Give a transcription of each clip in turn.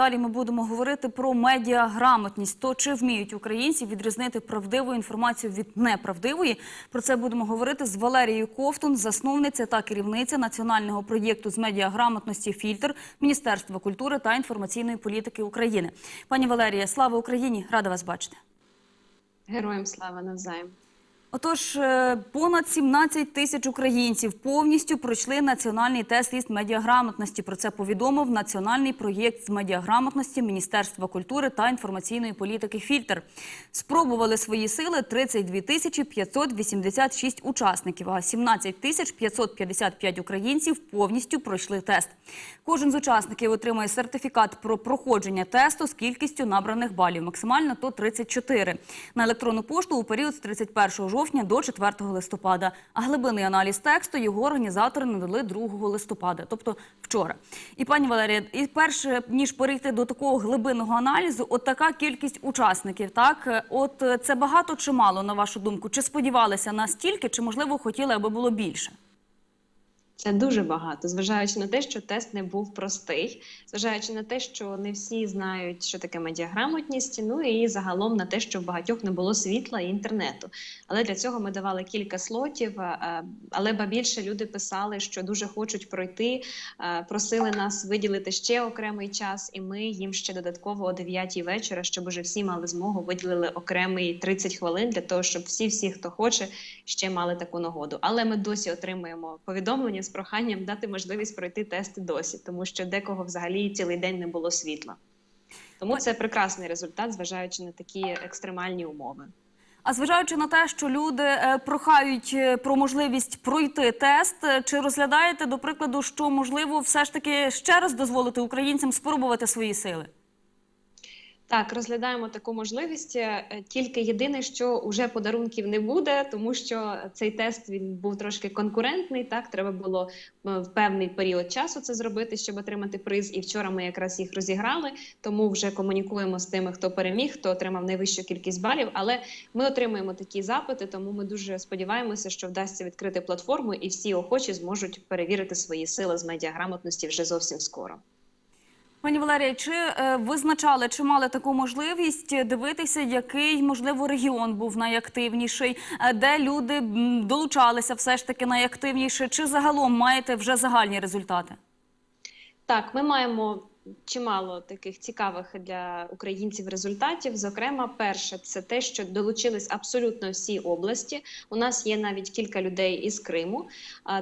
Далі ми будемо говорити про медіаграмотність. То чи вміють українці відрізнити правдиву інформацію від неправдивої? Про це будемо говорити з Валерією Ковтун, засновниця та керівниця національного проєкту з медіаграмотності Фільтр Міністерства культури та інформаційної політики України. Пані Валерія, слава Україні! Рада вас бачити. Героям слава навзаєм. Отож, е, понад 17 тисяч українців повністю пройшли національний тест із медіаграмотності. Про це повідомив національний проєкт з медіаграмотності Міністерства культури та інформаційної політики Фільтр. Спробували свої сили 32 тисячі 586 учасників, а 17 тисяч 555 українців повністю пройшли тест. Кожен з учасників отримує сертифікат про проходження тесту з кількістю набраних балів. Максимально то 34. На електронну пошту у період з 31 жовтня до 4 листопада. А глибинний аналіз тексту його організатори надали 2 листопада, тобто вчора. І пані Валерія, і перше ніж перейти до такого глибинного аналізу, от така кількість учасників, так от е, це багато чи мало на вашу думку? Чи сподівалися настільки, чи можливо хотіли, аби було більше? Це дуже багато, зважаючи на те, що тест не був простий, зважаючи на те, що не всі знають, що таке медіаграмотність, ну і загалом на те, що в багатьох не було світла і інтернету. Але для цього ми давали кілька слотів. е, Але ба більше люди писали, що дуже хочуть пройти, е, просили нас виділити ще окремий час, і ми їм ще додатково о 9 вечора, щоб уже всі мали змогу виділили окремий 30 хвилин для того, щоб всі, всі, хто хоче, ще мали таку нагоду. Але ми досі отримуємо повідомлення проханням дати можливість пройти тести досі, тому що декого взагалі цілий день не було світла. Тому це прекрасний результат, зважаючи на такі екстремальні умови. А зважаючи на те, що люди е, прохають е, про можливість пройти тест, е, чи розглядаєте, до прикладу, що можливо все ж таки ще раз дозволити українцям спробувати свої сили? Так, розглядаємо таку можливість. Е, Тільки єдине, що вже подарунків не буде, тому що цей тест він був трошки конкурентний. Так, треба було е, в певний період часу це зробити, щоб отримати приз. І вчора ми якраз їх розіграли. Тому вже комунікуємо з тими, хто переміг, хто отримав найвищу кількість балів. Але ми отримуємо такі запити, тому ми дуже сподіваємося, що вдасться відкрити платформу, і всі охочі зможуть перевірити свої сили з медіаграмотності вже зовсім скоро. Пані Валерія, чи е, визначали, чи мали таку можливість дивитися, який можливо регіон був найактивніший, е, де люди долучалися все ж таки найактивніше, чи загалом маєте вже загальні результати? Так, ми маємо чимало таких цікавих для українців результатів. Зокрема, перше, це те, що долучились абсолютно всі області. У нас є навіть кілька людей із Криму,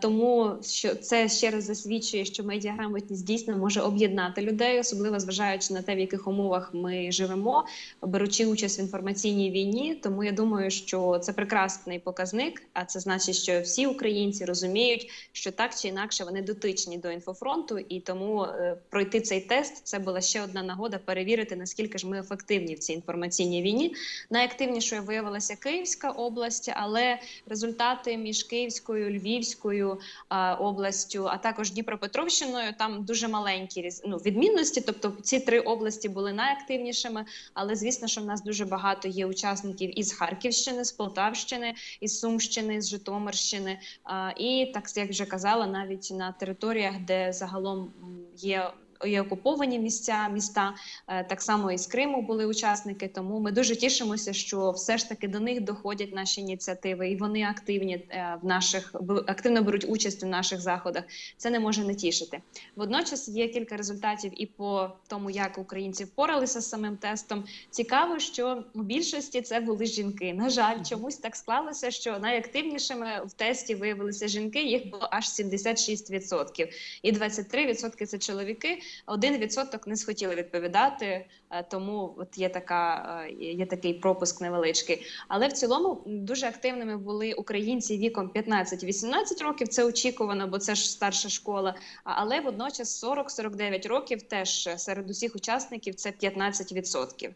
тому що це ще раз засвідчує, що медіаграмотність дійсно може об'єднати людей, особливо зважаючи на те, в яких умовах ми живемо, беручи участь в інформаційній війні. Тому я думаю, що це прекрасний показник. А це значить, що всі українці розуміють, що так чи інакше вони дотичні до інфофронту, і тому е, пройти цей тест це була ще одна нагода перевірити, наскільки ж ми ефективні в цій інформаційній війні. Найактивнішою виявилася Київська область, але результати між Київською, Львівською а, областю, а також Дніпропетровщиною, там дуже маленькі ну, відмінності. Тобто ці три області були найактивнішими. Але звісно, що в нас дуже багато є учасників із Харківщини, з Полтавщини, із Сумщини, з Житомирщини. А, і так як вже казала, навіть на територіях, де загалом є. Є окуповані місця, міста е, так само і з Криму були учасники. Тому ми дуже тішимося, що все ж таки до них доходять наші ініціативи, і вони активні е, в наших активно беруть участь у наших заходах. Це не може не тішити. Водночас є кілька результатів і по тому, як українці впоралися з самим тестом. Цікаво, що у більшості це були жінки. На жаль, чомусь так склалося, що найактивнішими в тесті виявилися жінки. Їх було аж 76%. І 23% це чоловіки. Один відсоток не схотіли відповідати, е, тому от є така е, є такий пропуск невеличкий. Але в цілому дуже активними були українці віком 15-18 років. Це очікувано, бо це ж старша школа. Але водночас 40-49 років теж е, серед усіх учасників це 15%.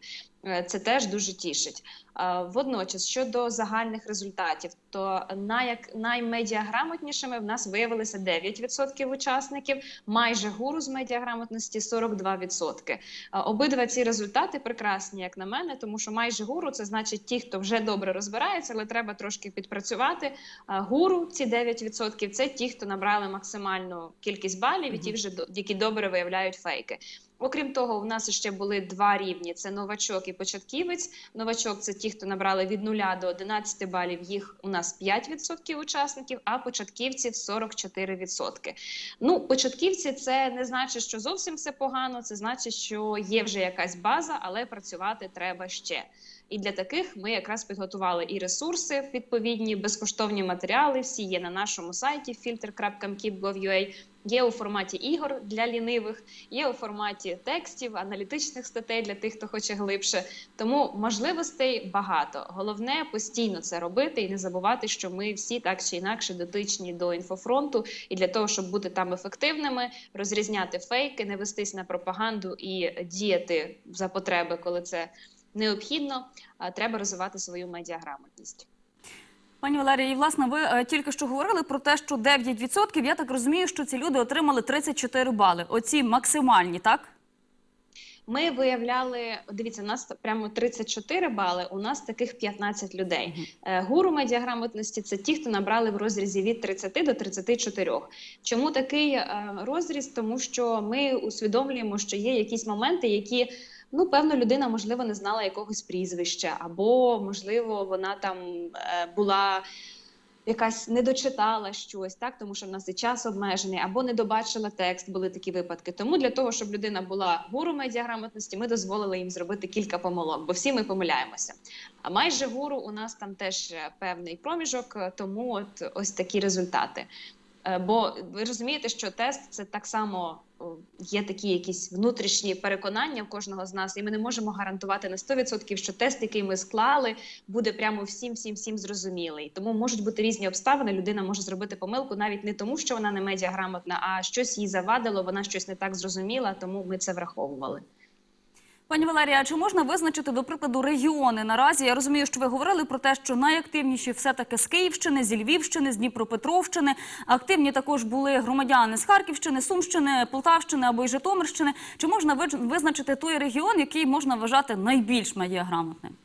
Е, Це теж дуже тішить. Водночас, щодо загальних результатів, то найяк наймедіаграмотнішими в нас виявилися 9% учасників, майже гуру з медіаграмотності 42%. Е, Обидва ці результати прекрасні, як на мене, тому що майже гуру це значить ті, хто вже добре розбирається, але треба трошки підпрацювати. Гуру ці 9% – це ті, хто набрали максимальну кількість балів, і ті вже які добре виявляють фейки. Окрім того, у нас ще були два рівні: це новачок і початківець. Новачок це ті, хто набрали від 0 до 11 балів. Їх у нас 5% учасників, а початківців 44%. Ну, початківці це не значить, що зовсім все погано. Це значить, що є вже якась база, але працювати треба ще. І для таких ми якраз підготували і ресурси відповідні, безкоштовні матеріали. Всі є на нашому сайті filter.mkip.gov.ua, Є у форматі ігор для лінивих, є у форматі текстів, аналітичних статей для тих, хто хоче глибше. Тому можливостей багато. Головне постійно це робити і не забувати, що ми всі так чи інакше дотичні до інфофронту, і для того, щоб бути там ефективними, розрізняти фейки, не вестись на пропаганду і діяти за потреби, коли це необхідно. Треба розвивати свою медіаграмотність. Пані Валерія, і власне ви е, тільки що говорили про те, що 9%, я так розумію, що ці люди отримали 34 бали. Оці максимальні, так? Ми виявляли, дивіться, у нас прямо 34 бали. У нас таких 15 людей. Е, Гуру медіаграмотності це ті, хто набрали в розрізі від 30 до 34. Чому такий е, розріз? Тому що ми усвідомлюємо, що є якісь моменти, які ну певно людина можливо не знала якогось прізвища, або можливо вона там е, була. Якась не дочитала щось, так тому що в нас і час обмежений, або не добачила текст. Були такі випадки. Тому для того, щоб людина була гуру медіаграмотності, ми дозволили їм зробити кілька помилок, бо всі ми помиляємося. А майже гуру у нас там теж е, певний проміжок, е, тому от ось такі результати. Е, Бо ви розумієте, що тест це так само є такі якісь внутрішні переконання в кожного з нас, і ми не можемо гарантувати на 100%, що тест, який ми склали, буде прямо всім, всім, всім зрозумілий. Тому можуть бути різні обставини. Людина може зробити помилку навіть не тому, що вона не медіаграмотна, а щось їй завадило, вона щось не так зрозуміла, тому ми це враховували. Пані Валерія, чи можна визначити, до прикладу, регіони наразі? Я розумію, що ви говорили про те, що найактивніші все-таки з Київщини, зі Львівщини, з Дніпропетровщини. Активні також були громадяни з Харківщини, Сумщини, Полтавщини або й Житомирщини. Чи можна визначити той регіон, який можна вважати найбільш медіаграмотним?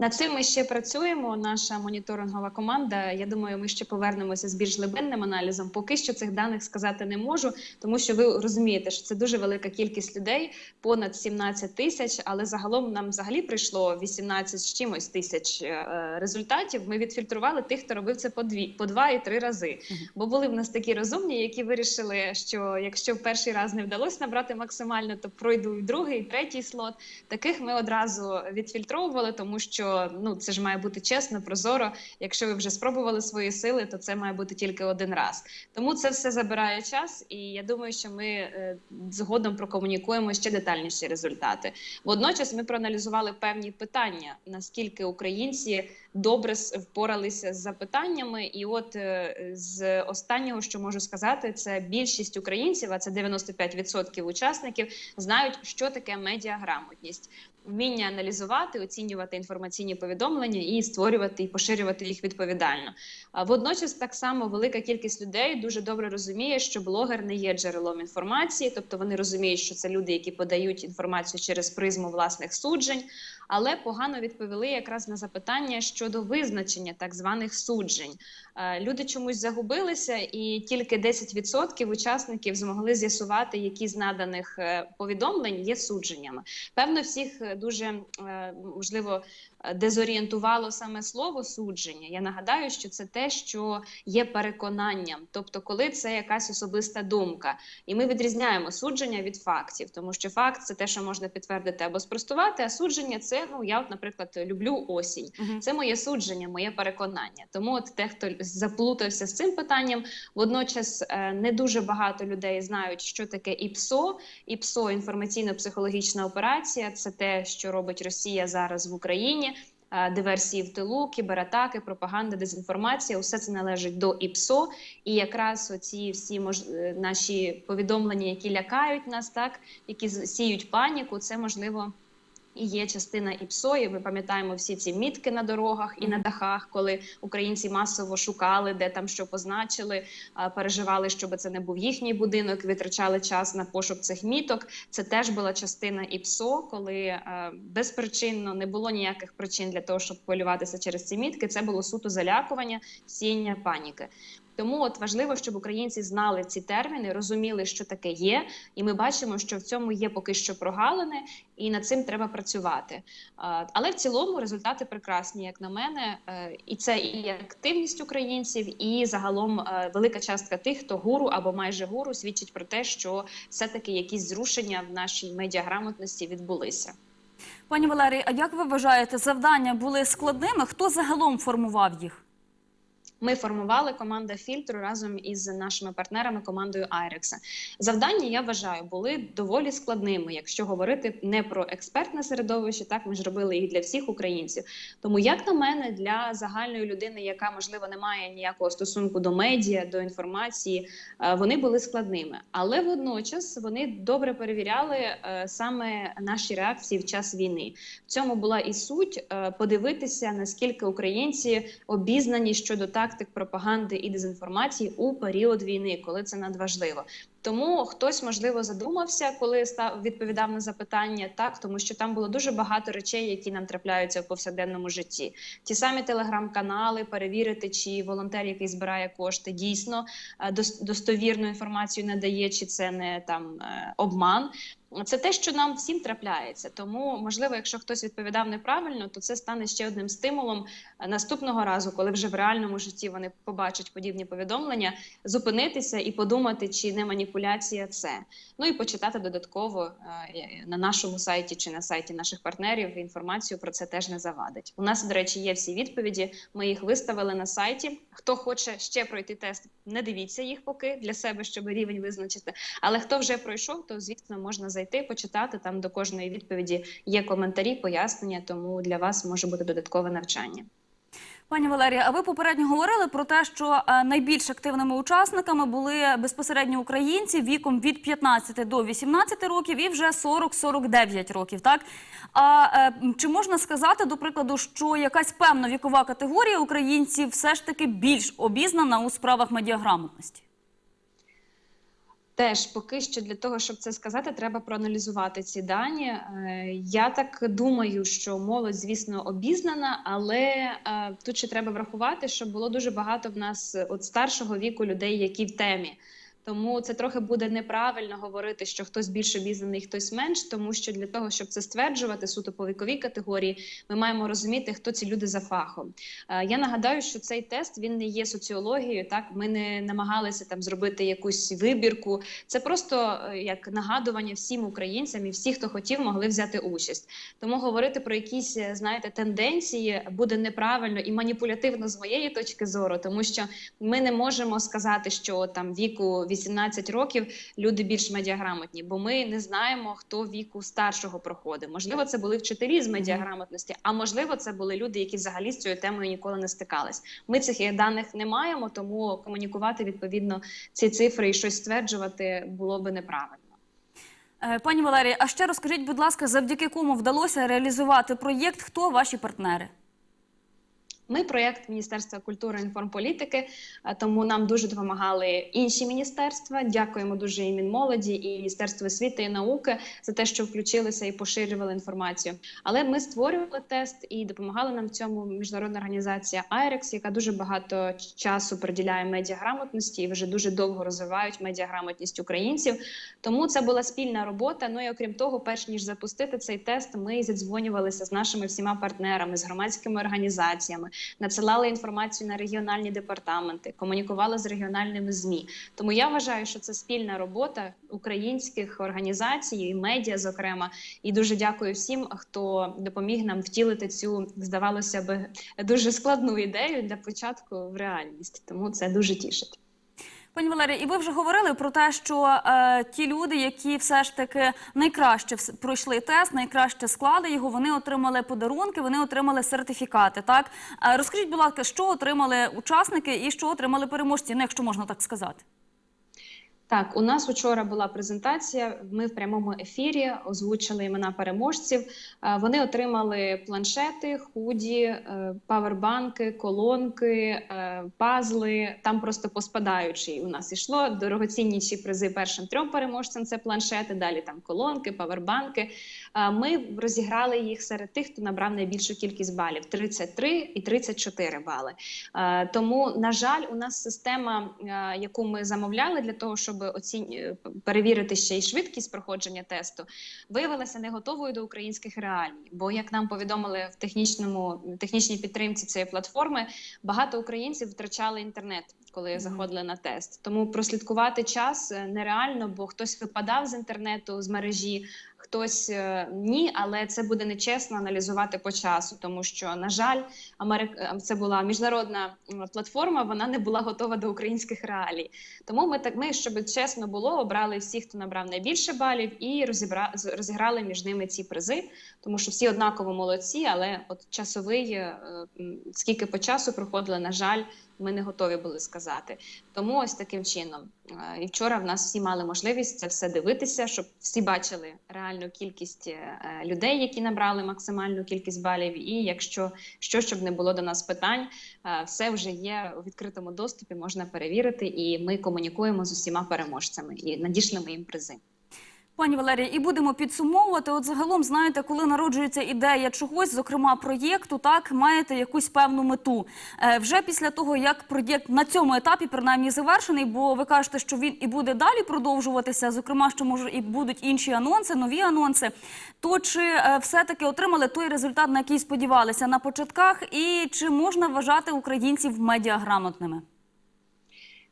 Над цим ми ще працюємо. Наша моніторингова команда. Я думаю, ми ще повернемося з більш глибинним аналізом. Поки що цих даних сказати не можу, тому що ви розумієте, що це дуже велика кількість людей, понад 17 тисяч. Але загалом нам взагалі прийшло 18 з чимось тисяч е, результатів. Ми відфільтрували тих, хто робив це по дві, по два і три рази. Бо були в нас такі розумні, які вирішили, що якщо в перший раз не вдалося набрати максимально, то пройду і другий, і третій слот. Таких ми одразу відфільтровували, тому що ну це ж має бути чесно, прозоро. Якщо ви вже спробували свої сили, то це має бути тільки один раз. Тому це все забирає час, і я думаю, що ми е, згодом прокомунікуємо ще детальніші результати. Водночас ми проаналізували певні питання, наскільки українці добре впоралися з запитаннями. І от е, з останнього, що можу сказати, це більшість українців, а це 95% учасників, знають, що таке медіаграмотність. Вміння аналізувати, оцінювати інформаційні повідомлення і створювати і поширювати їх відповідально. А водночас так само велика кількість людей дуже добре розуміє, що блогер не є джерелом інформації, тобто вони розуміють, що це люди, які подають інформацію через призму власних суджень, але погано відповіли якраз на запитання щодо визначення так званих суджень. Е, Люди чомусь загубилися, і тільки 10% учасників змогли з'ясувати, які з наданих е, повідомлень є судженнями. Певно, всіх е, дуже можливо дезорієнтувало саме слово судження. Я нагадаю, що це те, що є переконанням, тобто, коли це якась особиста думка, і ми відрізняємо судження від фактів, тому що факт це те, що можна підтвердити або спростувати. А судження це ну я, от, наприклад, люблю осінь. Мгм. Це моє судження, моє переконання. Тому от те, хто заплутався з цим питанням, водночас е, не дуже багато людей знають, що таке ІПСО. ІПСО інформаційно-психологічна операція. Це те, що робить Росія зараз в Україні. Е, Диверсії в тилу, кібератаки, пропаганда, дезінформація усе це належить до ІПСО. І якраз оці всі мож... е, наші повідомлення, які лякають нас, так які сіють паніку, це можливо і є частина. І ми пам'ятаємо всі ці мітки на дорогах і на дахах, коли українці масово шукали, де там що позначили, переживали, щоб це не був їхній будинок, витрачали час на пошук цих міток. Це теж була частина ІПСО, коли е, безпричинно не було ніяких причин для того, щоб хвилюватися через ці мітки. Це було суто залякування, сіяння паніки. Тому от важливо, щоб українці знали ці терміни, розуміли, що таке є, і ми бачимо, що в цьому є поки що прогалини, і над цим треба працювати. Але в цілому результати прекрасні, як на мене, Е, і це і активність українців, і загалом е, велика частка тих, хто гуру або майже гуру, свідчить про те, що все-таки якісь зрушення в нашій медіаграмотності відбулися. Пані Валерій, а як ви вважаєте, завдання були складними? Хто загалом формував їх? Ми формували команда фільтру разом із нашими партнерами командою Айрекса. Завдання я вважаю були доволі складними, якщо говорити не про експертне середовище. Так ми ж робили їх для всіх українців. Тому, як на мене, для загальної людини, яка можливо не має ніякого стосунку до медіа, до інформації, е, вони були складними. Але водночас вони добре перевіряли е, саме наші реакції в час війни. В цьому була і суть е, подивитися, наскільки українці обізнані щодо тактик пропаганди і дезінформації у період війни, коли це надважливо. Тому хтось можливо задумався, коли став відповідав на запитання, так тому що там було дуже багато речей, які нам трапляються в повсякденному житті. Ті самі телеграм-канали, перевірити, чи волонтер, який збирає кошти, дійсно е, достовірну інформацію надає, чи це не там е, обман. Це те, що нам всім трапляється. Тому, можливо, якщо хтось відповідав неправильно, то це стане ще одним стимулом е, наступного разу, коли вже в реальному житті вони побачать подібні повідомлення, зупинитися і подумати, чи не маніпуляція це. Ну і почитати додатково е, на нашому сайті чи на сайті наших партнерів інформацію про це теж не завадить. У нас, до речі, є всі відповіді. Ми їх виставили на сайті. Хто хоче ще пройти тест, не дивіться їх поки для себе, щоб рівень визначити. Але хто вже пройшов, то звісно можна зайти, почитати. Там до кожної відповіді є коментарі, пояснення. Тому для вас може бути додаткове навчання. Пані Валерія, а ви попередньо говорили про те, що е, найбільш активними учасниками були безпосередньо українці віком від 15 до 18 років і вже 40-49 років. Так а е, чи можна сказати, до прикладу, що якась певна вікова категорія українців все ж таки більш обізнана у справах медіаграмотності? Теж поки що для того, щоб це сказати, треба проаналізувати ці дані. Е, Я так думаю, що молодь, звісно, обізнана, але е, тут ще треба врахувати, що було дуже багато в нас от старшого віку людей, які в темі. Тому це трохи буде неправильно говорити, що хтось більш обізнаний, хтось менш, тому що для того, щоб це стверджувати суто по віковій категорії, ми маємо розуміти, хто ці люди за фахом. Е, Я нагадаю, що цей тест він не є соціологією. Так ми не намагалися там зробити якусь вибірку. Це просто е, як нагадування всім українцям і всі, хто хотів, могли взяти участь. Тому говорити про якісь, е, знаєте, тенденції буде неправильно і маніпулятивно з моєї точки зору, тому що ми не можемо сказати, що там віку 18 років люди більш медіаграмотні, бо ми не знаємо, хто віку старшого проходить. Можливо, це були вчителі з медіаграмотності, а можливо, це були люди, які взагалі з цією темою ніколи не стикались. Ми цих даних не маємо, тому комунікувати відповідно ці цифри і щось стверджувати було би неправильно. Е, Пані Валерія, а ще розкажіть, будь ласка, завдяки кому вдалося реалізувати проєкт? Хто ваші партнери? Ми проєкт Міністерства культури і інформполітики, е, тому нам дуже допомагали інші міністерства. Дякуємо дуже і Мінмолоді, і Міністерству освіти і науки за те, що включилися і поширювали інформацію. Але ми створювали тест і допомагала нам в цьому міжнародна організація IREX, яка дуже багато часу приділяє медіаграмотності і вже дуже довго розвивають медіаграмотність українців. Тому це була спільна робота. Ну і окрім того, перш ніж запустити цей тест, ми задзвонювалися з нашими всіма партнерами, з громадськими організаціями надсилали інформацію на регіональні департаменти, комунікували з регіональними змі. Тому я вважаю, що це спільна робота українських організацій і медіа, зокрема. І дуже дякую всім, хто допоміг нам втілити цю, здавалося би, дуже складну ідею для початку в реальність. Тому це дуже тішить. Пані Валерія, і ви вже говорили про те, що е, ті люди, які все ж таки найкраще пройшли тест, найкраще склали його, вони отримали подарунки, вони отримали сертифікати. Так е, розкажіть, будь ласка, що отримали учасники і що отримали переможці, ну якщо можна так сказати. Так, у нас учора була презентація. Ми в прямому ефірі озвучили імена переможців. Е, Вони отримали планшети, худі, е, павербанки, колонки, е, пазли. Там просто поспадаючи у нас ішло дорогоцінніші призи першим трьом переможцям. Це планшети. Далі там колонки, павербанки. Е, Ми розіграли їх серед тих, хто набрав найбільшу кількість балів 33 і 34 бали. Е, Тому, на жаль, у нас система, е, яку ми замовляли для того, щоб оцінь... е, перевірити ще й швидкість проходження тесту, виявилася не готовою до українських реалій. Бо, як нам повідомили в технічному технічній підтримці цієї платформи, багато українців втрачали інтернет. Коли заходили на тест, тому прослідкувати час е, нереально, бо хтось випадав з інтернету з мережі, хтось е, ні, але це буде нечесно аналізувати по часу, тому що на жаль, Америк... е, це була міжнародна платформа, вона не була готова до українських реалій. Тому ми так, ми, щоб чесно було, обрали всіх, хто набрав найбільше балів, і розібра... розіграли між ними ці призи, тому що всі однаково молодці, але от часовий, скільки по часу проходили, на жаль, ми не готові були сказати. Тому ось таким чином. Е, І вчора в нас всі мали можливість це все дивитися, щоб всі бачили реальну кількість е, людей, які набрали максимальну кількість балів. І якщо що, щоб не було до нас питань, е, все вже є у відкритому доступі, можна перевірити, і ми комунікуємо з усіма переможцями і надішлемо їм призи. Пані Валерія, і будемо підсумовувати. От загалом, знаєте, коли народжується ідея чогось, зокрема проєкту, так маєте якусь певну мету. Е, вже після того, як проєкт на цьому етапі принаймні завершений, бо ви кажете, що він і буде далі продовжуватися, зокрема, що може і будуть інші анонси, нові анонси. То чи е, все-таки отримали той результат, на який сподівалися на початках, і чи можна вважати українців медіаграмотними?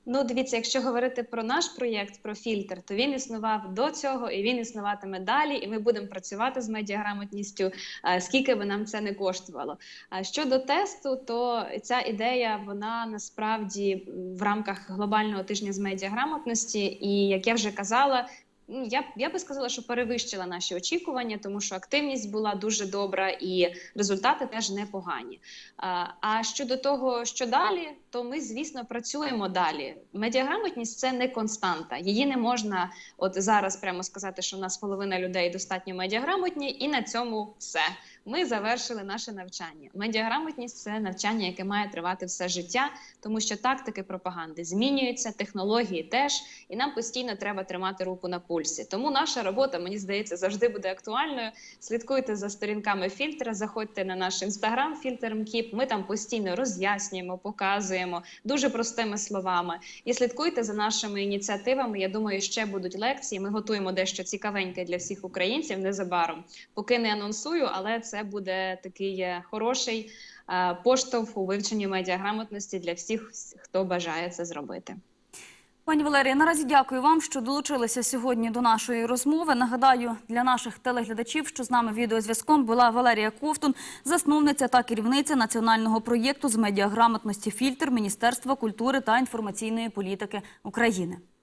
Ну, дивіться, якщо говорити про наш проєкт, про фільтр, то він існував до цього і він існуватиме далі. І ми будемо працювати з медіаграмотністю, е, скільки би нам це не коштувало. А щодо тесту, то ця ідея вона насправді в рамках глобального тижня з медіаграмотності, і як я вже казала. Ну, Я, я би сказала, що перевищила наші очікування, тому що активність була дуже добра і результати теж непогані. А, а щодо того, що далі, то ми, звісно, працюємо далі. Медіаграмотність це не константа. Її не можна от зараз прямо сказати, що в нас половина людей достатньо медіаграмотні, і на цьому все. Ми завершили наше навчання. Медіаграмотність це навчання, яке має тривати все життя, тому що тактики пропаганди змінюються, технології теж, і нам постійно треба тримати руку на пульсі. Тому наша робота, мені здається, завжди буде актуальною. Слідкуйте за сторінками фільтра, заходьте на наш інстаграм фільтр МКІП. Ми там постійно роз'яснюємо, показуємо дуже простими словами. І слідкуйте за нашими ініціативами. Я думаю, ще будуть лекції. Ми готуємо дещо цікавеньке для всіх українців незабаром. Поки не анонсую, але це буде такий е, хороший е, поштовх у вивченні медіаграмотності для всіх, хто бажає це зробити. Пані Валерія, наразі дякую вам, що долучилися сьогодні до нашої розмови. Нагадаю для наших телеглядачів, що з нами відеозв'язком була Валерія Ковтун, засновниця та керівниця національного проєкту з медіаграмотності «Фільтр» Міністерства культури та інформаційної політики України.